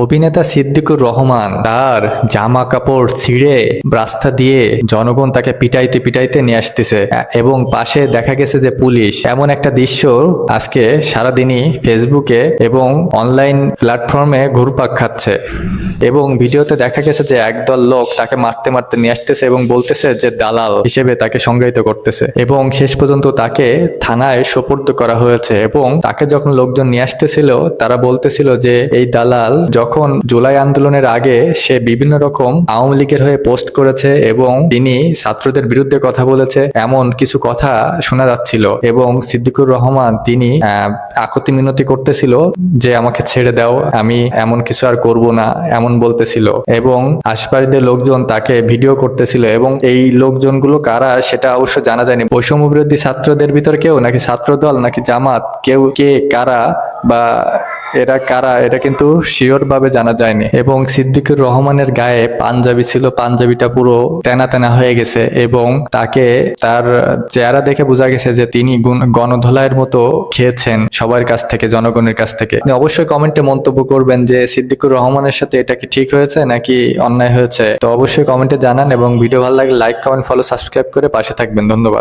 অভিনেতা সিদ্দিকুর রহমান তার জামা কাপড় ছিঁড়ে রাস্তা দিয়ে জনগণ তাকে পিটাইতে পিটাইতে নিয়ে আসতেছে। এবং পাশে দেখা গেছে যে পুলিশ। এমন একটা দৃশ্য আজকে সারাদিনই ফেসবুকে এবং অনলাইন প্ল্যাটফর্মে ঘুরপাক খাচ্ছে। এবং ভিডিওতে দেখা গেছে যে একদল লোক তাকে মারতে মারতে নিয়ে আসতেছে এবং বলতেছে যে দালাল হিসেবে তাকে সংজ্ঞায়িত করতেছে। এবং শেষ পর্যন্ত তাকে থানায় সোপর্দ করা হয়েছে। এবং তাকে যখন লোকজন নিয়ে আসতেছিল, তারা বলতেছিল যে, এই দালাল যখন জুলাই আন্দোলনের আগে সে বিভিন্ন রকম আওয়ামী লীগের হয়ে পোস্ট করেছে এবং তিনি ছাত্রদের বিরুদ্ধে কথা বলেছে, এমন কিছু কথা শোনা যাচ্ছিল এবং সিদ্দিকুর রহমান তিনি আকতি মিনতি করতেছিল যে আমাকে ছেড়ে দাও, আমি এমন কিছু আর করব না, এমন বলতেছিল। এবং আশপাশদের লোকজন তাকে ভিডিও করতেছিল এবং এই লোকজনগুলো কারা সেটা অবশ্য জানা যায়নি। বৈষম্য বিরোধী ছাত্রদের ভিতর কেউ, নাকি ছাত্রদল, নাকি জামাত, কেউ, কে, কারা বা এরা কারা, এটা কিন্তু শিওর ভাবে জানা যায়নি। এবং সিদ্দিকুর রহমানের গায়ে পাঞ্জাবি ছিল, পাঞ্জাবিটা পুরো তেনা তেনা হয়ে গেছে এবং তাকে তার চেহারা দেখে বোঝা গেছে যে তিনি গুণ- গণধোলাইয়ের মতো খেয়েছেন সবার কাছ থেকে, জনগণের কাছ থেকে। অবশ্যই কমেন্টে মন্তব্য করবেন যে সিদ্দিকুর রহমানের সাথে এটা কি ঠিক হয়েছে নাকি অন্যায় হয়েছে। তো অবশ্যই কমেন্টে জানান এবং ভিডিও ভালো লাগলে লাইক কমেন্ট ফলো সাবস্ক্রাইব করে পাশে থাকবেন। ধন্যবাদ।